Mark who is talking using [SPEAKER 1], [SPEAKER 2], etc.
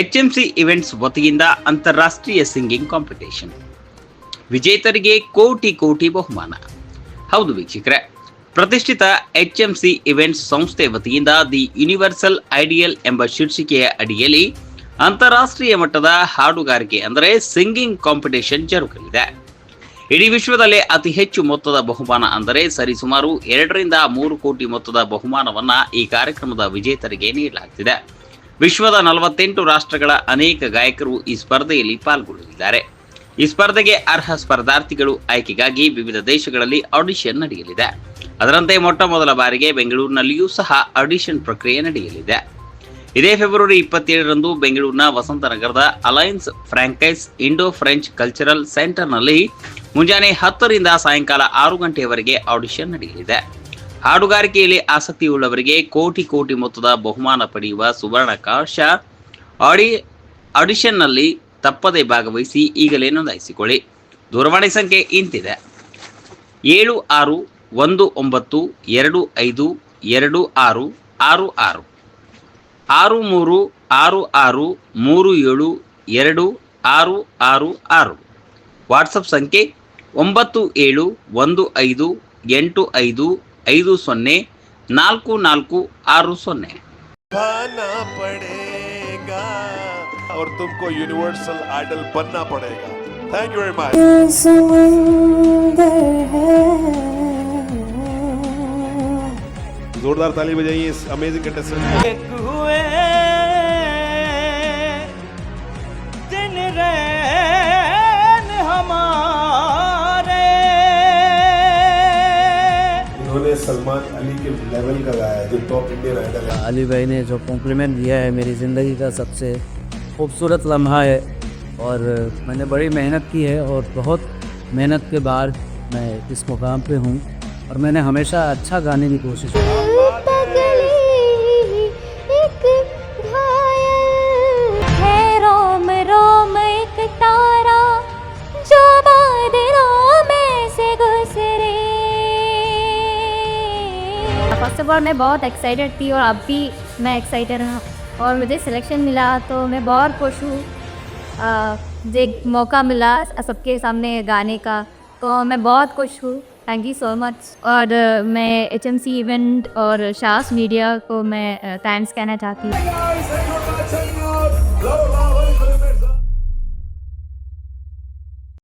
[SPEAKER 1] ಎಚ್ಎಂಸಿ events ವತಿಯಿಂದ ಅಂತಾರಾಷ್ಟ್ರೀಯ singing competition. ವಿಜೇತರಿಗೆ ಕೋಟಿ ಕೋಟಿ ಬಹುಮಾನ. ಹೌದು ವೀಕ್ಷಕರೇ, ಪ್ರತಿಷ್ಠಿತ ಎಚ್ಎಂಸಿ ಇವೆಂಟ್ಸ್ ಸಂಸ್ಥೆ ವತಿಯಿಂದ ದಿ ಯೂನಿವರ್ಸಲ್ ಐಡಿಯಲ್ ಎಂಬ ಶೀರ್ಷಿಕೆಯ ಅಡಿಯಲ್ಲಿ ಅಂತಾರಾಷ್ಟ್ರೀಯ ಮಟ್ಟದ ಹಾಡುಗಾರಿಕೆ ಅಂದರೆ ಸಿಂಗಿಂಗ್ ಕಾಂಪಿಟೇಷನ್ ಜರುಗಲಿದೆ. ಇಡೀ ವಿಶ್ವದಲ್ಲೇ ಅತಿ ಹೆಚ್ಚು ಮೊತ್ತದ ಬಹುಮಾನ ಅಂದರೆ ಸರಿಸುಮಾರು ಎರಡರಿಂದ ಮೂರು ಕೋಟಿ ಮೊತ್ತದ ಬಹುಮಾನವನ್ನು ಈ ಕಾರ್ಯಕ್ರಮದ ವಿಜೇತರಿಗೆ ನೀಡಲಾಗುತ್ತಿದೆ ವಿಶ್ವದ ನಲವತ್ತೆಂಟು ರಾಷ್ಟ್ರಗಳ ಅನೇಕ ಗಾಯಕರು ಈ ಸ್ಪರ್ಧೆಯಲ್ಲಿ ಪಾಲ್ಗೊಳ್ಳಲಿದ್ದಾರೆ ಈ ಸ್ಪರ್ಧೆಗೆ ಅರ್ಹ ಸ್ಪರ್ಧಾರ್ಥಿಗಳು ಆಯ್ಕೆಗಾಗಿ ವಿವಿಧ ದೇಶಗಳಲ್ಲಿ ಆಡಿಷನ್ ನಡೆಯಲಿದೆ. ಅದರಂತೆ ಮೊಟ್ಟ ಮೊದಲ ಬಾರಿಗೆ ಬೆಂಗಳೂರಿನಲ್ಲಿಯೂ ಸಹ ಆಡಿಷನ್ ಪ್ರಕ್ರಿಯೆ ನಡೆಯಲಿದೆ. ಇದೇ ಫೆಬ್ರವರಿ ಇಪ್ಪತ್ತೇಳರಂದು ಬೆಂಗಳೂರಿನ ವಸಂತನಗರದ Alliance Francaise Indo French cultural ಸೆಂಟರ್ನಲ್ಲಿ ಮುಂಜಾನೆ ಹತ್ತರಿಂದ ಸಾಯಂಕಾಲ ಆರು ಗಂಟೆಯವರೆಗೆ ಆಡಿಷನ್ ನಡೆಯಲಿದೆ. ಹಾಡುಗಾರಿಕೆಯಲ್ಲಿ ಆಸಕ್ತಿಯುಳ್ಳವರಿಗೆ ಕೋಟಿ ಕೋಟಿ ಮೊತ್ತದ ಬಹುಮಾನ ಪಡೆಯುವ ಸುವರ್ಣಕಾಶ ಆಡಿ, ಆಡಿಷನ್ನಲ್ಲಿ ತಪ್ಪದೇ ಭಾಗವಹಿಸಿ ಈಗಲೇ ನೋಂದಾಯಿಸಿಕೊಳ್ಳಿ. ದೂರವಾಣಿ ಸಂಖ್ಯೆ ಇಂತಿದೆ. ಏಳು ಆರು ಒಂದು ಒಂಬತ್ತು ಎರಡು ಐದು ಎರಡು ಆರು ಆರು ಆರು. ಆರು ಮೂರು ಆರು ಆರು ಮೂರು ಏಳು ಎರಡು ಆರು ಆರು ಆರು. ವಾಟ್ಸಪ್ ಸಂಖ್ಯೆ ಒಂಬತ್ತು ಏಳು ಒಂದು ಐದು ಎಂಟು ಐದು ಐದು ಸೊನ್ನೆ ನಾಲ್ಕು ನಾಲ್ಕು ಆರು ಸೊನ್ನೆ
[SPEAKER 2] खाना पड़ेगा और तुमको यूनिवर्सल आइडल बनना पड़ेगा थैंक यू वेरी मच
[SPEAKER 3] समंदर है
[SPEAKER 2] जोरदार ताली बजाइए इस अमेजिंग कंटेस्टेंट सलमान अली के लेवल का गाया है, जो टॉप इंडियन आइडल है।
[SPEAKER 4] अली भाई ने जो कॉम्प्लीमेंट दिया है मेरी ज़िंदगी का सबसे खूबसूरत लम्हा है और मैंने बड़ी मेहनत की है और बहुत मेहनत के बाद मैं इस मुकाम पे हूँ और मैंने हमेशा अच्छा गाने की कोशिश की।
[SPEAKER 5] फ़र्स्ट ऑफ़ ऑल मैं बहुत एक्साइटेड थी और अब भी मैं एक्साइटेड हूँ। और मुझे सिलेक्शन मिला तो मैं बहुत खुश हूँ। मुझे मौका मिला सबके सामने गाने का तो मैं बहुत खुश हूँ। थैंक यू सो मच और मैं एच एम सी इवेंट और शास मीडिया को मैं थैंक्स कहना चाहती हूँ।